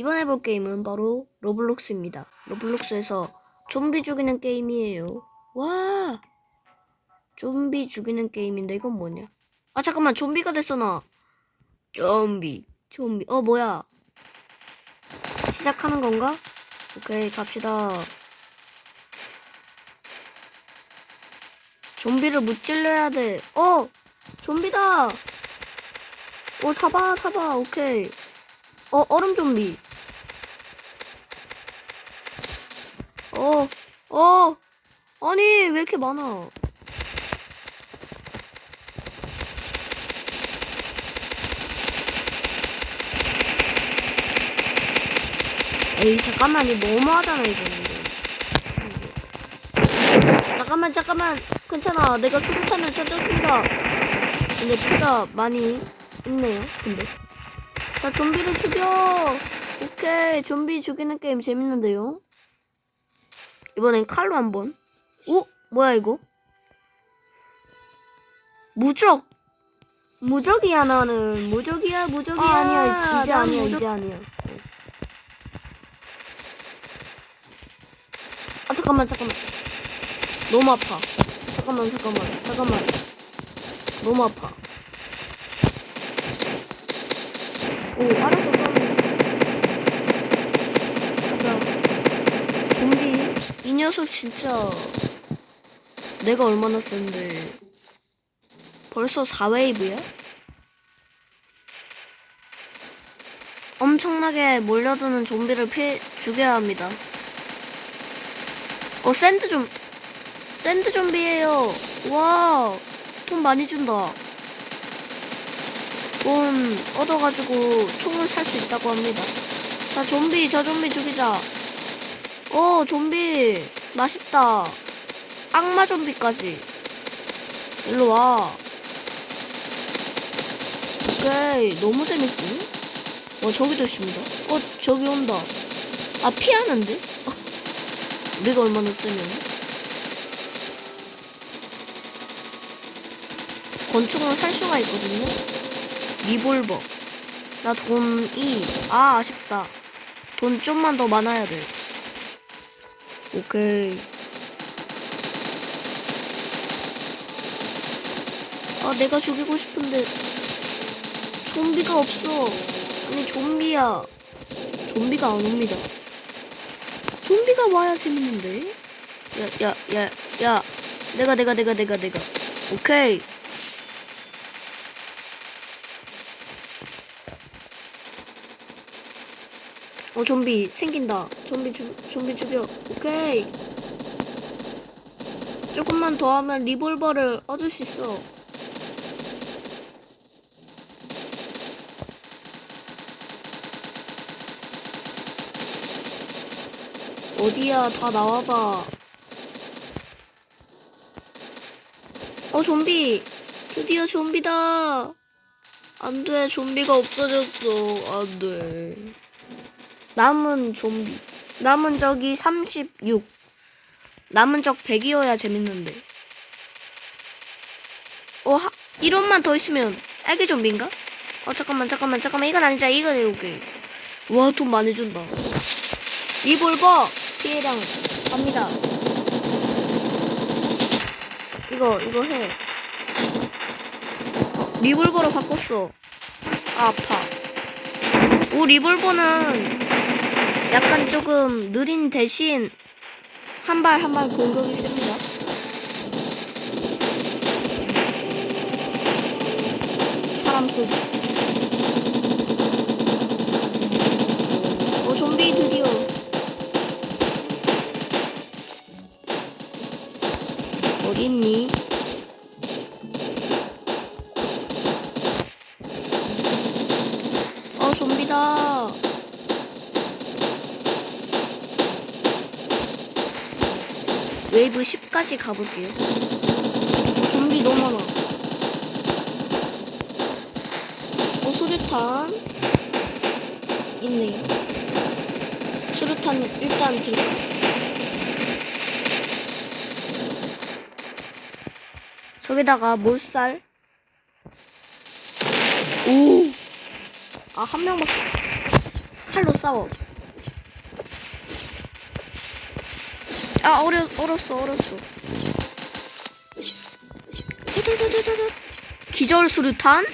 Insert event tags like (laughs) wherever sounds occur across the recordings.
이번 해볼 게임은 바로 로블록스입니다. 로블록스에서 좀비 죽이는 게임이에요. 와! 좀비 죽이는 게임인데 이건 뭐냐? 아 잠깐만 좀비가 됐어 나. 좀비, 좀비. 어 뭐야? 시작하는 건가? 오케이 갑시다. 좀비를 무찔러야 돼. 어! 좀비다! 어 잡아 잡아 오케이. 어, 얼음 좀비. 어, 어, 아니, 왜 이렇게 많아? 에이, 잠깐만, 이거 너무하잖아, 이거. 잠깐만, 잠깐만. 괜찮아. 내가 수류탄을 던졌습니다. 근데 피가 많이 있네요, 근데. 자, 좀비를 죽여! 오케이, 좀비 죽이는 게임 재밌는데요? 이번엔 칼로 한번. 오? 뭐야, 이거? 무적! 무적이야, 나는. 무적이야, 무적이야. 아, 아니야, 이제 난 아니야, 무적- 이제 아니야. 아, 잠깐만, 잠깐만. 너무 아파. 잠깐만, 잠깐만, 잠깐만. 너무 아파. 오, 알았어, 쏘네. 가자. 좀비, 이 녀석 진짜. 내가 얼마나 센데. 벌써 4웨이브야? 엄청나게 몰려드는 좀비를 피해, 죽여야 합니다. 어, 샌드 좀, 샌드 좀비예요 와, 돈 많이 준다. 돈 얻어가지고 총을 살 수 있다고 합니다. 자, 좀비, 저 좀비 죽이자. 어, 좀비, 맛있다. 악마 좀비까지. 일로 와. 오케이, 너무 재밌고. 어, 저기도 있습니다. 어, 저기 온다. 아, 피하는데? 어, (laughs) 우리가 얼마나 세면. 권총을 살 수가 있거든요. 리볼버. 나 돈이, 아, 아쉽다. 돈 좀만 더 많아야 돼. 오케이. 아, 내가 죽이고 싶은데, 좀비가 없어. 아니, 좀비야. 좀비가 안 옵니다. 좀비가 와야 재밌는데? 야, 야, 야, 야. 내가, 내가, 내가, 내가, 내가. 오케이. 어, 좀비 생긴다. 좀비 죽, 좀비 죽여. 오케이. 조금만 더 하면 리볼버를 얻을 수 있어. 어디야? 다 나와봐. 어, 좀비. 드디어 좀비다. 안 돼. 좀비가 없어졌어. 안 돼. 남은 좀비. 남은 적이 36. 남은 적 100이어야 재밌는데. 어, 하, 1원만 더 있으면 애기 좀비인가? 어, 잠깐만, 잠깐만, 잠깐만. 이건 아니자. 이건 여기. 와, 돈 많이 준다. 리볼버 피해량 갑니다. 이거 이거 해. 어, 리볼버로 바꿨어. 아, 아파. 오 리볼버는 약간 조금 느린 대신 한 발 한 발 공격이 셉니다. 사람 쏘기. 오 좀비 드디어. 어딨니? 웨이브 10까지 가볼게요. 좀비 너무 많아. 어, 수류탄. 있네요. 수류탄 일단 들까. 저기다가 몰살. 오. 아, 한 명밖에. 칼로 싸워. 아, 어려, 얼었어, 얼었어. 기절 수류탄?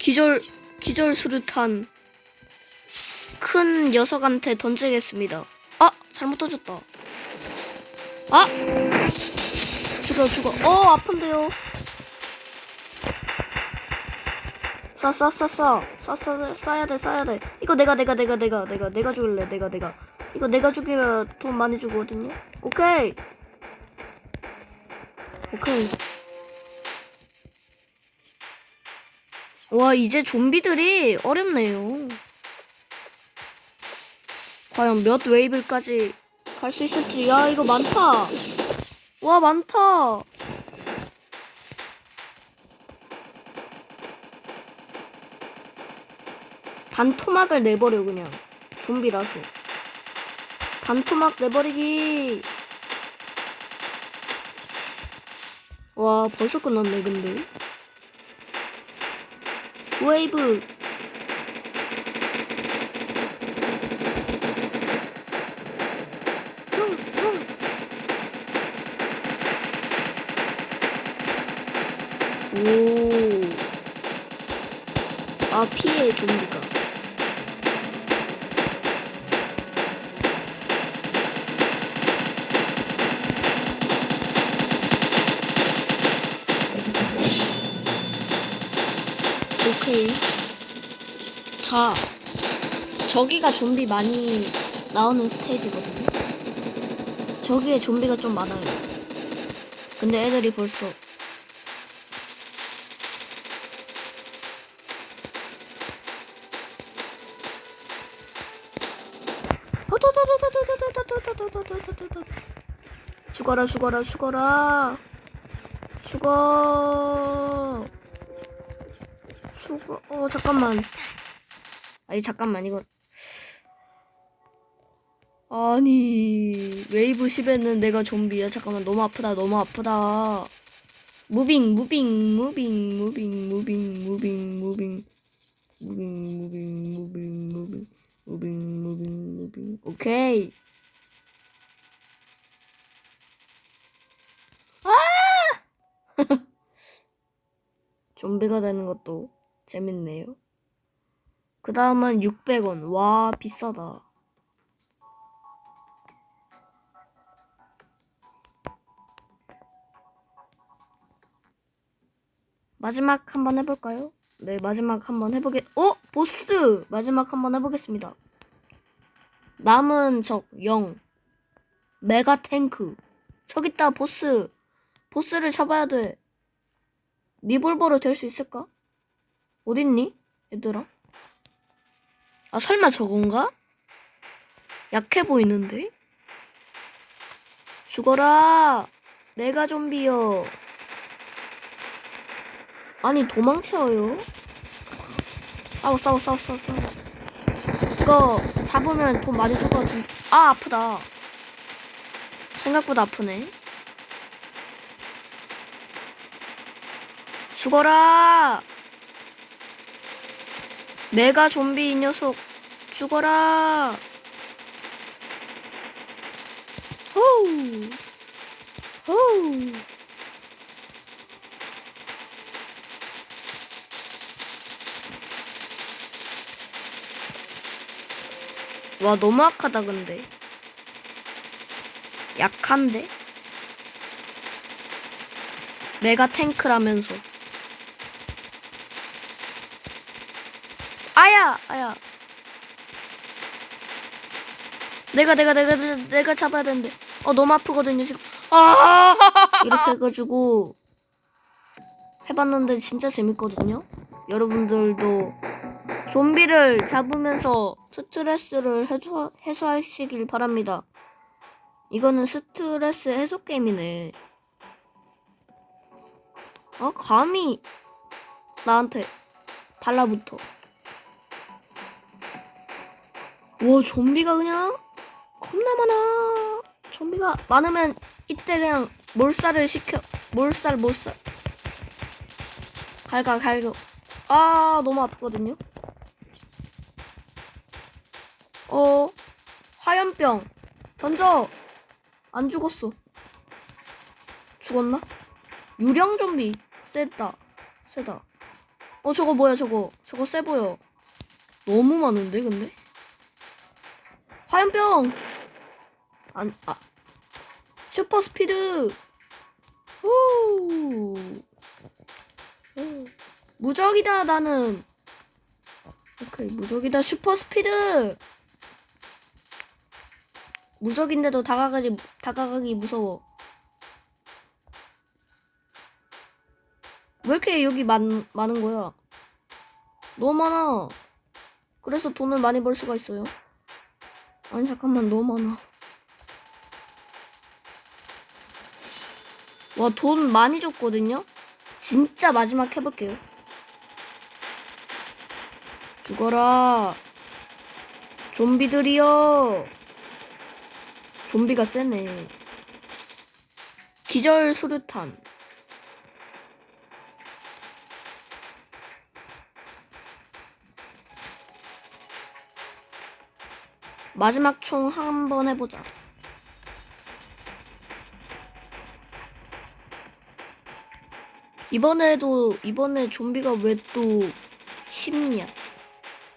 기절, 기절 수류탄. 큰 녀석한테 던지겠습니다. 아, 잘못 던졌다. 아! 죽어, 죽어. 어, 아픈데요. 쏴, 쏴, 쏴, 쏴. 쏴, 쏴, 쏴야 돼, 쏴야 돼. 이거 내가, 내가, 내가, 내가, 내가, 내가 죽을래, 내가, 내가. 이거 내가 죽이면 돈 많이 주거든요. 오케이. 오케이. 와, 이제 좀비들이 어렵네요. 과연 몇 웨이브까지 갈 수 있을지. 야, 이거 많다. 와, 많다. 반토막을 내버려, 그냥. 좀비라서. 반토막 내버리기. 와, 벌써 끝났네, 근데. 웨이브. 오. 아, 피해, 좀비가. 오케이. 자, 저기가 좀비 많이 나오는 스테이지거든요. 저기에 좀비가 좀 많아요. 근데 애들이 벌써 죽어라 죽어라 죽어라 죽어 죽어 어 잠깐만 아니 잠깐만 이거 아니 웨이브 10에는 내가 좀비야 잠깐만 너무 아프다 너무 아프다 무빙 무빙 무빙 무빙 무빙 무빙 무빙 무빙 무빙 무빙 무빙 무빙 무빙 무빙 오케이 아 좀비가 되는 것도 재밌네요 그 다음은 600원 와 비싸다 마지막 한번 해볼까요? 네, 마지막 한번 해보겠, 어? 보스! 마지막 한번 해보겠습니다. 남은 적 0. 메가 탱크. 저기 있다, 보스. 보스를 잡아야 돼. 리볼버로 될 수 있을까? 어딨니? 얘들아. 아, 설마 저건가? 약해 보이는데? 죽어라! 메가 좀비요. 아니 도망쳐요? 싸워 싸워 싸워 싸워 싸워 이거 잡으면 돈 많이 줄 것 같은데 아 아프다 생각보다 아프네 죽어라 메가 좀비 이 녀석 죽어라. 호우 호우 와 너무 악하다 근데. 약한데? 메가 탱크라면서 아야 아야 내가 내가 내가 내가, 잡아야 되는데 어 너무 아프거든요 지금 아 (laughs) 이렇게 해가지고 해봤는데 진짜 재밌거든요 여러분들도 좀비를 잡으면서 스트레스를 해소, 해소하시길 바랍니다. 이거는 스트레스 해소 게임이네. 아, 감히 나한테 달라붙어. 와, 좀비가 그냥 겁나 많아. 좀비가 많으면 이때 그냥 몰살을 시켜. 몰살, 몰살. 갈가, 갈겨. 아, 너무 아프거든요. 화염병 던져 안 죽었어 죽었나? 유령 좀비 세다 세다 어 저거 뭐야 저거 저거 세 보여 너무 많은데 근데 화염병! 안 아. 슈퍼 스피드! 후! 오. 무적이다 나는. 오케이 무적이다 슈퍼 스피드! 무적인데도 다가가지 다가가기 무서워. 왜 이렇게 여기 많, 많은 거야? 너무 많아. 그래서 돈을 많이 벌 수가 있어요 아니 잠깐만 너무 많아. 와 돈 많이 줬거든요? 진짜 마지막 해볼게요. 죽어라. 좀비들이여. 좀비가 세네. 기절 수류탄 마지막 총 한 번 해보자. 이번에도 이번에 좀비가 왜 또 쉽냐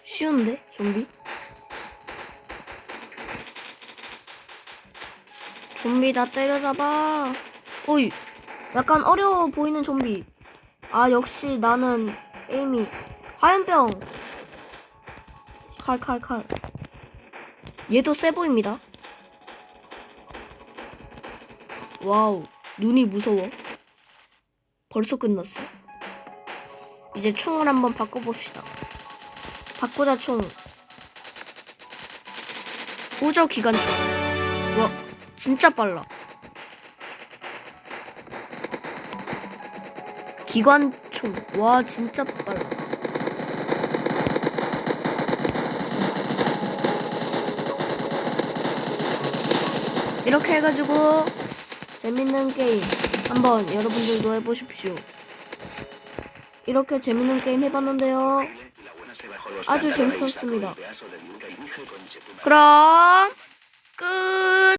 쉬운데? 좀비? 좀비 다 때려잡아. 오이 약간 어려워 보이는 좀비. 아 역시 나는 에임이 화염병. 칼 칼 칼 얘도 세 보입니다. 와우 눈이 무서워. 벌써 끝났어. 이제 총을 한번 바꿔봅시다. 바꾸자 총. 우저 기관총. 와 진짜 빨라. 기관총. 와 진짜 빨라 이렇게 해가지고 재밌는 게임 한번 여러분들도 해보십시오. 이렇게 재밌는 게임 해봤는데요. 아주 재밌었습니다. 그럼 끝